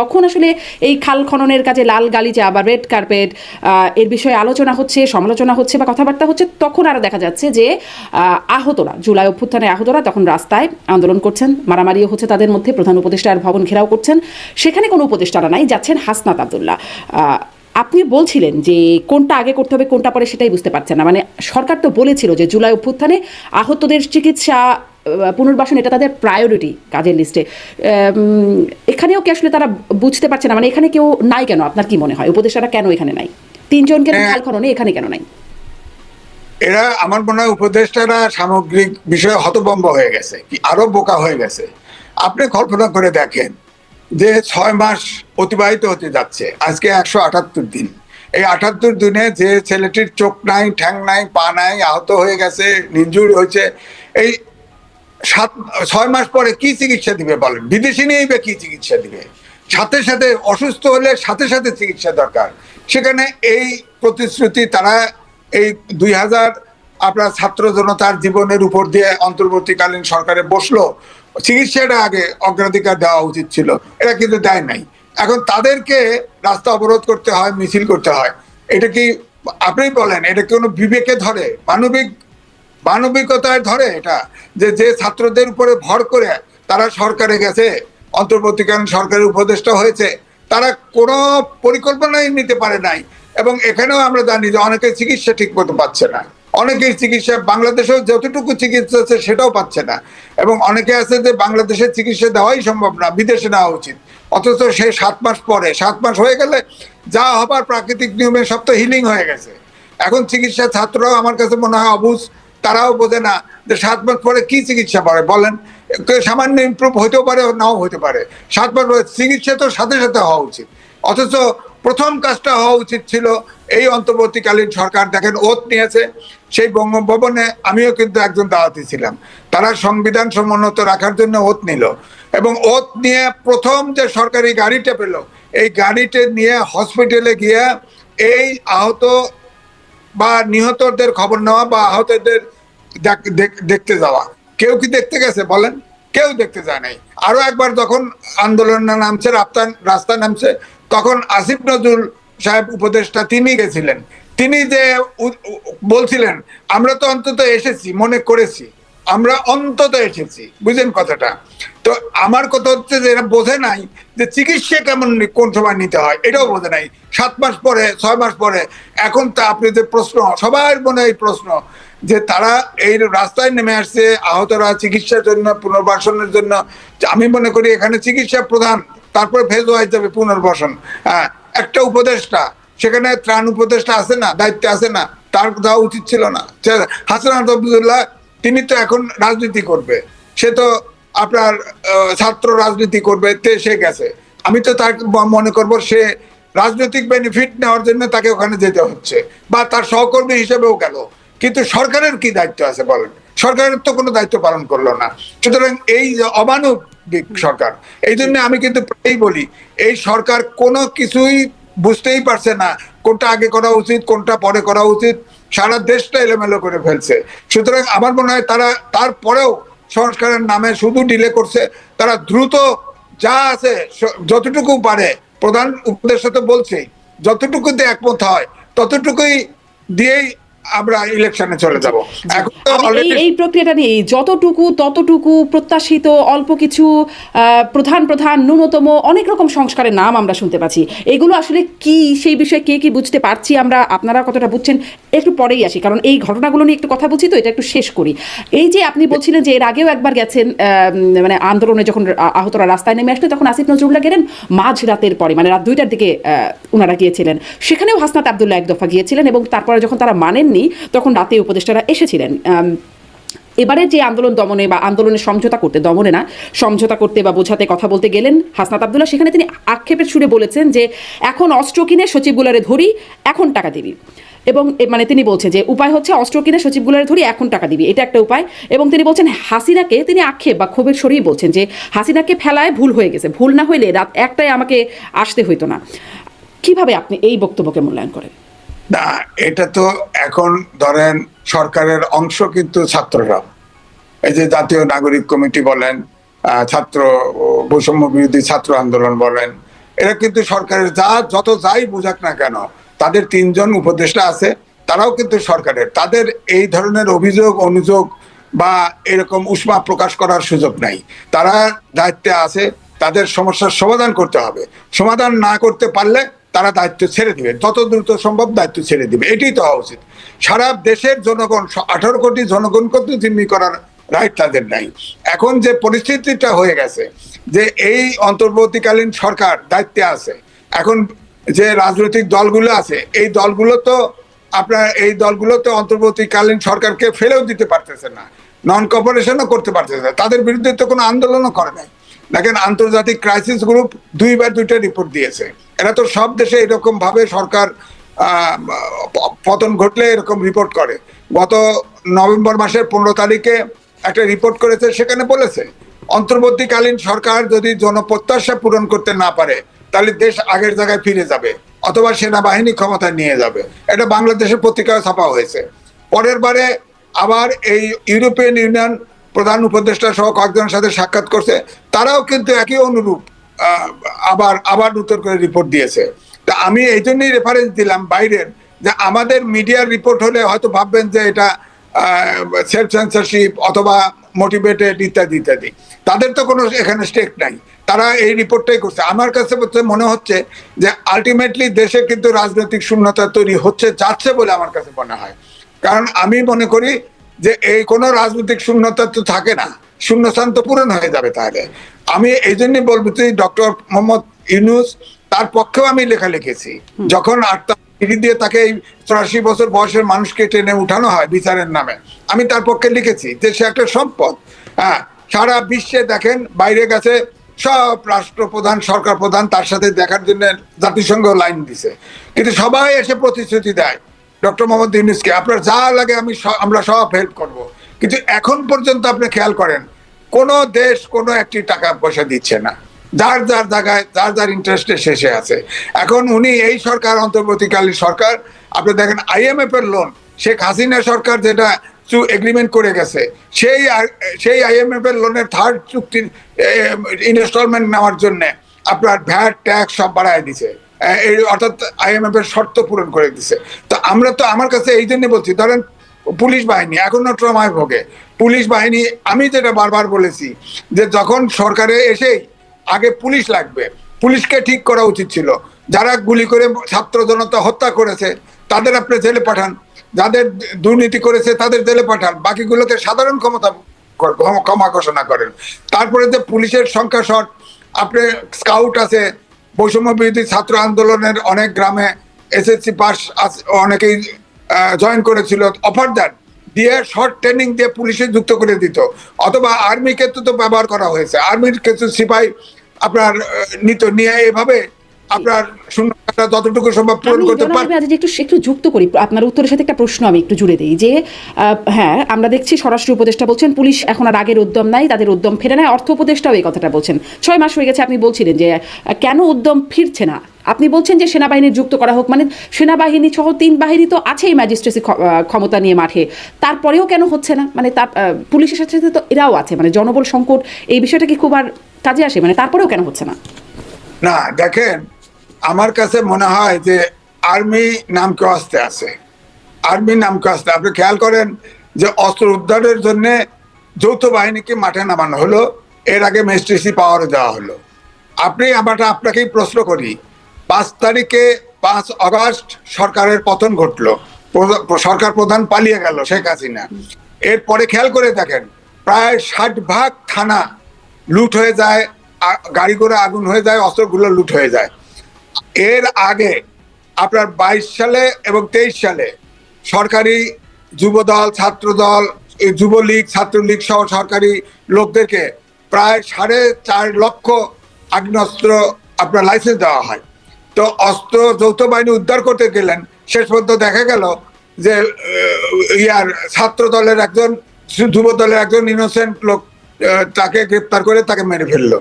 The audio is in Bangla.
তখন আসলে এই খাল খননের কাজে লাল গালিচা বা রেড কার্পেট এর বিষয়ে আলোচনা হচ্ছে, সমালোচনা হচ্ছে বা কথাবার্তা হচ্ছে, তখন আরও দেখা যাচ্ছে যে আহতরা, জুলাই অভ্যুত্থানে আহতরা তখন রাস্তায় আন্দোলন করছেন, মারামারিও হচ্ছে তাদের মধ্যে, প্রধান উপদেষ্টার ভবন ঘেরাও করছেন, সেখানে কোনো উপদেষ্টারা নাই, যাচ্ছেন হাসনাত আবদুল্লাহ। আপনি বলছিলেন যে কোনটা আগে করতে হবে, কোনটা পরে সেটাই বুঝতে পারছেন না মানে সরকার তো বলেছিল যে জুলাই অভ্যুত্থানে আহতদের চিকিৎসা পুনর্বাসন এটা তাদের প্রায়োরিটি কাজের লিস্টে এখানেও কি আসলে তারা বুঝতে পারছে না? মানে এখানে কেউ নাই কেন? আপনার কি মনে হয়? উপদেষ্টারা কেন এখানে নাই? তিনজন কেন হ্যাঁ। খাল খননে এখানে কেন নাই? এরা আমার মনে হয় উপদেষ্টারা সামগ্রিক বিষয়ে হতভম্ব হয়ে গেছে কি আরও বোকা হয়ে গেছে। আপনি কল্পনা করে দেখেন যে ছয় মাস অতিবাহিত হতে যাচ্ছে আজকে একশো আটাত্তর দিন। এই আটাত্তর দিনে যে ছেলেটির চোখ নাই ঠ্যাং নাই পা নাই আহত হয়ে গেছে নির্জুর হয়েছে এই সাত, ছয় মাস পরে কি চিকিৎসা দিবে বলেন? বিদেশি নিয়েই বা কি চিকিৎসা দিবে? সাথে সাথে অসুস্থ হলে সাথে সাথে চিকিৎসা দরকার। সেখানে এই প্রতিশ্রুতি তারা এই দুই হাজার আপনার ছাত্র জনতার জীবনের উপর দিয়ে অন্তর্বর্তীকালীন সরকারে বসল। চিকিৎসাটা আগে অগ্রাধিকার দেওয়া উচিত ছিল। এটা কিন্তু দেয় নাই। এখন তাদেরকে রাস্তা অবরোধ করতে হয়, মিছিল করতে হয়। এটা কি আপনি বলেন? এটা কোনো বিবেকে ধরে? মানবিক মানবিকতায় ধরে এটা, যে যে ছাত্রদের উপরে ভর করে তারা সরকারে গেছে, অন্তর্বর্তীকালীন সরকারের উপদেষ্টা হয়েছে, তারা কোনো পরিকল্পনাই নিতে পারে নাই। এবং এখানেও আমরা জানি যে অনেকে চিকিৎসা ঠিক মতো পাচ্ছে না। অনেকেই চিকিৎসা বাংলাদেশেও যতটুকু চিকিৎসা আছে সেটাও পাচ্ছে না। এবং অনেকে আছে যে বাংলাদেশের চিকিৎসা দেওয়াই সম্ভব না, বিদেশে নেওয়া উচিত। অথচ সে সাত মাস পরে, সাত মাস হয়ে গেলে যা হবার প্রাকৃতিক নিয়মে সব তো হিলিং হয়ে গেছে। এখন চিকিৎসা ছাত্ররাও আমার কাছে মনে হয় অবুঝ। তারাও বোঝে না যে সাত মাস পরে কি চিকিৎসা পারে বলেন। সামান্য ইমপ্রুভ হতেও পারে, নাও হতে পারে। সাত মাস পরে চিকিৎসা তো সাথে সাথে হওয়া উচিত। অথচ প্রথম কাজটা হওয়া উচিত ছিল, এই অন্তর্বর্তীকালীন সরকার, দেখেন ওত নিয়েছে, সেই বঙ্গভবনে আমিও কিন্তু একজন দাওয়াতি ছিলাম। তারা সংবিধান সমুন্নত রাখার জন্য ওত নিল। এবং ওত নিয়ে প্রথম যে সরকারি গাড়িটা পেল, এই গাড়িটা নিয়ে হসপিটালে গিয়ে এই আহত বা নিহতদের খবর নেওয়া বা আহতদের দেখ- দেখ- দেখতে যাওয়া। কেউ কি দেখতে গেছে বলেন? কেউ দেখতে যায় নাই। আরও একবার যখন আন্দোলন নামছে, রাস্তা নামছে, তখন আসিফ নজরুল সাহেব উপদেষ্টা তিনি গেছিলেন। তিনি যে বলছিলেন, আমরা তো অন্তত এসেছি, মনে করেছি। আমরা অন্তত এসেছি, বুঝলেন কথাটা? তো আমার কথা হচ্ছে যে এরা বোঝে নাই যে চিকিৎসা কেমন কোন সময় নিতে হয়, এটাও বোঝে নাই। সাত মাস পরে, ছয় মাস পরে, এখন তা আপনি যে প্রশ্ন, সবার মনে এই প্রশ্ন যে তারা এই রাস্তায় নেমে আসছে, আহতরা চিকিৎসার জন্য, পুনর্বাসনের জন্য আমি মনে করি এখানে চিকিৎসা প্রধান, তারপরে ফেজ ওয়াইজ যাবে পুনর্বাসন। হ্যাঁ একটা উপদেষ্টা, সেখানে ত্রাণ উপদেষ্টা আছে না, দায়িত্বে আছে না, তার দেওয়া উচিত ছিল না। হাসান আবদুল্লাহ তিনি তো এখন রাজনীতি করবে। সে তো আপনার ছাত্র রাজনীতি করবে, তে সে গেছে। আমি তো তার মনে করব সে রাজনৈতিক বেনিফিট নেওয়ার জন্য তাকে ওখানে যেতে হচ্ছে। বা তার সহকর্মী হিসেবেও গেল। কিন্তু সরকারের কি দায়িত্ব আছে বলেন? সরকারের তো কোনো দায়িত্ব পালন করল না। সুতরাং এই অমানবিক সরকার, এই জন্য আমি কিন্তু প্রায়ই বলি, এই সরকার কোনো কিছুই বুঝতেই পারছে না কোনটা আগে করা উচিত, কোনটা পরে করা উচিত। সারা দেশটা এলোমেলো করে ফেলছে। সুতরাং আমার মনে হয় তারা তারপরেও সংস্কারের নামে শুধু ডিলে করছে, তারা দ্রুত যা আছে যতটুকু পারে, প্রধান উপদেষ্টা তো বলছে যতটুকুতে একমত হয়, ততটুকুই দিয়েই আমরা ইলেকশনে চলে যাব। এই প্রক্রিয়াটা নিয়ে যতটুকু ততটুকু প্রত্যাশিত অল্প কিছু প্রধান প্রধান ন্যূনতম অনেক রকম সংস্কারের নাম আমরা শুনতে পাচ্ছি। এগুলো আসলে কি সেই বিষয়ে কে কি বুঝতে পারছি আমরা আপনারা কতটা বুঝছেন একটু পরেই আসি। কারণ এই ঘটনাগুলো নিয়ে একটু কথা বলছি তো এটা একটু শেষ করি। এই যে আপনি বলছিলেন যে এর আগেও একবার গেছেন মানে আন্দোলনে যখন আহতরা রাস্তায় নেমে আসলে তখন আসিফ নজরুল্লাহ গেলেন মাঝ রাতের পরে মানে রাত দুইটার দিকে ওনারা গিয়েছিলেন। সেখানেও হাসনাত আবদুল্লাহ এক দফা গিয়েছিলেন এবং তারপরে যখন তারা মানেননি তখন রাতে উপদেষ্টারা এসেছিলেন। এবারে যে আন্দোলন দমনে বা আন্দোলনের সমঝোতা করতে, দমনে না, সমঝোতা করতে বা বোঝাতে কথা বলতে গেলেন হাসনাত আবদুল্লাহ, সেখানে তিনি আক্ষেপের সুরে বলেছেন যে, এখন অস্ত্র কিনে সচিবগুলারে ধরি, এখন টাকা দিবি। এবং মানে তিনি বলছে যে, উপায় হচ্ছে অস্ত্র কিনে সচিবগুলারে ধরি, এখন টাকা দিবি। এটা একটা উপায়। এবং তিনি বলছেন হাসিনাকে, তিনি আক্ষেপ বা ক্ষোভের সরিয়ে বলছেন যে, হাসিনাকে ফেলায় ভুল হয়ে গেছে, ভুল না হইলে রাত একটাই আমাকে আসতে হইতো না। কীভাবে আপনি এই বক্তব্যকে মূল্যায়ন করেন? না, এটা তো এখন ধরেন সরকারের অংশ কিন্তু ছাত্ররা। এই যে জাতীয় নাগরিক কমিটি বলেন ছাত্র বৈষম্য বিরোধী ছাত্র আন্দোলন বলেন, এরা কিন্তু সরকারের যা, যত যাই বুঝাক না কেন, তাদের তিনজন উপদেষ্টা আছে, তারাও কিন্তু সরকারের। তাদের এই ধরনের অভিযোগ, অনুযোগ বা এরকম উষ্মা প্রকাশ করার সুযোগ নাই। তারা দায়িত্বে আছে, তাদের সমস্যার সমাধান করতে হবে। সমাধান না করতে পারলে তারা দায়িত্ব ছেড়ে দিবে। যত দ্রুত সম্ভব দায়িত্ব ছেড়ে দিবে। এটাই তো হওয়া উচিত। সারা দেশের জনগণ আঠারো কোটি জনগণকে তো জিম্মি করার রাইট তাদের নাই। এখন যে পরিস্থিতিটা হয়ে গেছে, যে এই অন্তর্বর্তীকালীন সরকার দায়িত্বে আছে, এখন যে রাজনৈতিক দলগুলো আছে, এই দলগুলো তো আপনার, এই দলগুলো তো অন্তর্বর্তীকালীন সরকারকে ফেলেও দিতে পারতেছে না নন কপারেশনও করতে পারতেছে না। তাদের বিরুদ্ধে তো কোনো আন্দোলনও করে নাই। দেখেন, আন্তর্জাতিক ক্রাইসিস গ্রুপ দুইবার দুইটা রিপোর্ট দিয়েছে। এরা তো সব দেশে এরকম ভাবে সরকার পতন ঘটলে এরকম রিপোর্ট করে। গত নভেম্বর মাসের পনেরো তারিখে একটা রিপোর্ট করেছে, সেখানে বলেছে, অন্তর্বর্তীকালীন সরকার যদি জনপ্রত্যাশা পূরণ করতে না পারে, তাহলে দেশ আগের জায়গায় ফিরে যাবে, অথবা সেনাবাহিনী ক্ষমতায় নিয়ে যাবে। এটা বাংলাদেশের পত্রিকায় ছাপা হয়েছে। পরের বারে আবার এই ইউরোপিয়ান ইউনিয়ন প্রধান উপদেষ্টা সহ কয়েকজনের সাথে সাক্ষাৎ করছে, তারাও কিন্তু একই অনুরূপ আবার আবার নতুন করে রিপোর্ট দিয়েছে। তা আমি এই জন্যই রেফারেন্স দিলাম বাইরের, যে আমাদের মিডিয়ার রিপোর্ট হলে হয়তো ভাববেন যে এটা সেলফ সেন্সারশিপ অথবা মোটিভেটেড ইত্যাদি ইত্যাদি। তাদের তো কোনো এখানে স্টেক নাই। তারা এই রিপোর্টটাই করছে। আমার কাছে মনে হচ্ছে যে আলটিমেটলি দেশে কিন্তু রাজনৈতিক শূন্যতা তৈরি হচ্ছে, যাচ্ছে বলে আমার কাছে মনে হয়। কারণ আমি মনে করি যে এই কোনো রাজনৈতিক শূন্যতা তো থাকে না। শূন্যস্থান তো পূরণ হয়ে যাবে তাহলে। আমি এই জন্য বলব যে ডক্টর মোহাম্মদ ইউনুস তার পক্ষেও আমি লেখা লিখেছি। যখন আটটা দিয়ে তাকে এই চুরাশি বছর বয়সের মানুষকে টেনে উঠানো হয় বিচারের নামে আমি তার পক্ষে লিখেছি যে সে একটা সম্পদ। হ্যাঁ সারা বিশ্বে দেখেন বাইরে গেছে সব রাষ্ট্রপ্রধান সরকার প্রধান তার সাথে দেখার জন্য জাতিসংঘ লাইন দিছে। কিন্তু সবাই এসে প্রতিশ্রুতি দেয় ডক্টর মোহাম্মদ ইউনুসকে, আপনার যা লাগে আমি আমরা সব হেল্প করব। কিন্তু এখন পর্যন্ত আপনি খেয়াল করেন, কোন দেশ কোনো একটি টাকা পয়সা দিচ্ছে না। যার যার জায়গায়, যার যার ইন্টারেস্টে শেষে আছে। এখন উনি এই সরকার, অন্তর্বর্তীকালীন সরকার, আপনি দেখেন আইএমএফ এর লোন শেখ হাসিনা সরকার যেটা এগ্রিমেন্ট করে গেছে, সেই সেই আইএমএফ এর লোনের থার্ড চুক্তির ইনস্টলমেন্ট নেওয়ার জন্য আপনার ভ্যাট ট্যাক্স সব বাড়ায় দিছে। অর্থাৎ আইএমএফ এর শর্ত পূরণ করে দিছে। তো আমরা তো আমার কাছে এই জন্য বলছি, ধরেন পুলিশ বাহিনী, এখনও ট্রমায় ভোগে। পুলিশ বাহিনী, আমি যেটা বারবার বলেছি যে যখন সরকারে এসেই আগে পুলিশ লাগবে। পুলিশকে ঠিক করা উচিত ছিল। যারা গুলি করে ছাত্র জনতা হত্যা করেছে, তাদের আপনি জেলে পাঠান। যাদের দুর্নীতি করেছে, তাদের জেলে পাঠান। বাকিগুলোকে সাধারণ ক্ষমতা ক্ষমা- ঘোষণা করেন। তারপরে যে পুলিশের সংখ্যা শর্ট, আপনি স্কাউট আছে বৈষম্য বিরোধী ছাত্র আন্দোলনের অনেক গ্রামে এসএসসি পাস অনেকেই জয়েন করেছিল। অফার দেন দিয়ে শর্ট ট্রেনিং দিয়ে পুলিশে যুক্ত করে দিত। অথবা আর্মি ক্ষেত্রে তো ব্যবহার করা হয়েছে। আর্মির ক্ষেত্রে সিপাই আপনার নিত। নিয়ে এভাবে আপনার শূন্যতা যতটুকু সম্ভব পূরণ করতে জনাব পার আজ একটু একটু যুক্ত করি। আপনার উত্তরের সাথে একটা প্রশ্ন আমি একটু জুড়ে দিই যে হ্যাঁ আমরা দেখছি স্বরাষ্ট্র উপদেষ্টা বলছেন পুলিশ এখন আর আগের উদ্যম নাই তাদের উদ্যম ফেরে নাই অর্থ উপদেষ্টাও এই কথাটা বলছেন। ছয় মাস হয়ে গেছে আপনি বলছিলেন যে কেন উদ্যম ফিরছে না? আপনি বলছেন যে সেনাবাহিনী যুক্ত করা হোক মানে সেনাবাহিনী সহ তিন বাহিনী তো আছেই ম্যাজিস্ট্রেসি ক্ষমতা নিয়ে মাঠে। তারপরেও কেন হচ্ছে না? মানে তার পুলিশের সাথে সাথে তো এরাও আছে মানে জনবল সংকট এই বিষয়টা কি খুব আর কাজে আসে? মানে তারপরেও কেন হচ্ছে না? না দেখেন আমার কাছে মনে হয় যে আর্মি নামকে আসতে আছে। আর্মি নামকে আসতে আপনি খেয়াল করেন যে অস্ত্র উদ্ধারের জন্য যৌথ বাহিনীকে মাঠে নামানো হলো, এর আগে মেস্ট্রেসি পাওয়ার দেওয়া হলো। আপনি আমারটা আপনাকেই প্রশ্ন করি, পাঁচ তারিখে পাঁচ আগস্ট সরকারের পতন ঘটলো সরকার প্রধান পালিয়ে গেল শেখ হাসিনা। এরপরে খেয়াল করে দেখেন, প্রায় ষাট ভাগ থানা লুট হয়ে যায় গাড়ি করে আগুন হয়ে যায়, অস্ত্রগুলো লুট হয়ে যায়। এর আগে আপনার বাইশ সালে এবং তেইশ সালে সরকারি যুবদল, ছাত্রদল যুবলীগ, ছাত্রলীগ সহ সরকারি লোকদেরকে প্রায় সাড়ে চার লক্ষ আগ্নেয়াস্ত্র আপনার লাইসেন্স দেওয়া হয়। তো অস্ত্র, যৌথ বাহিনী উদ্ধার করতে গেলেন, শেষ পর্যন্ত দেখা গেল যে ইয়ার ছাত্র দলের একজন যুব দলের একজন ইনোসেন্ট লোক তাকে গ্রেপ্তার করে তাকে মেরে ফেলল।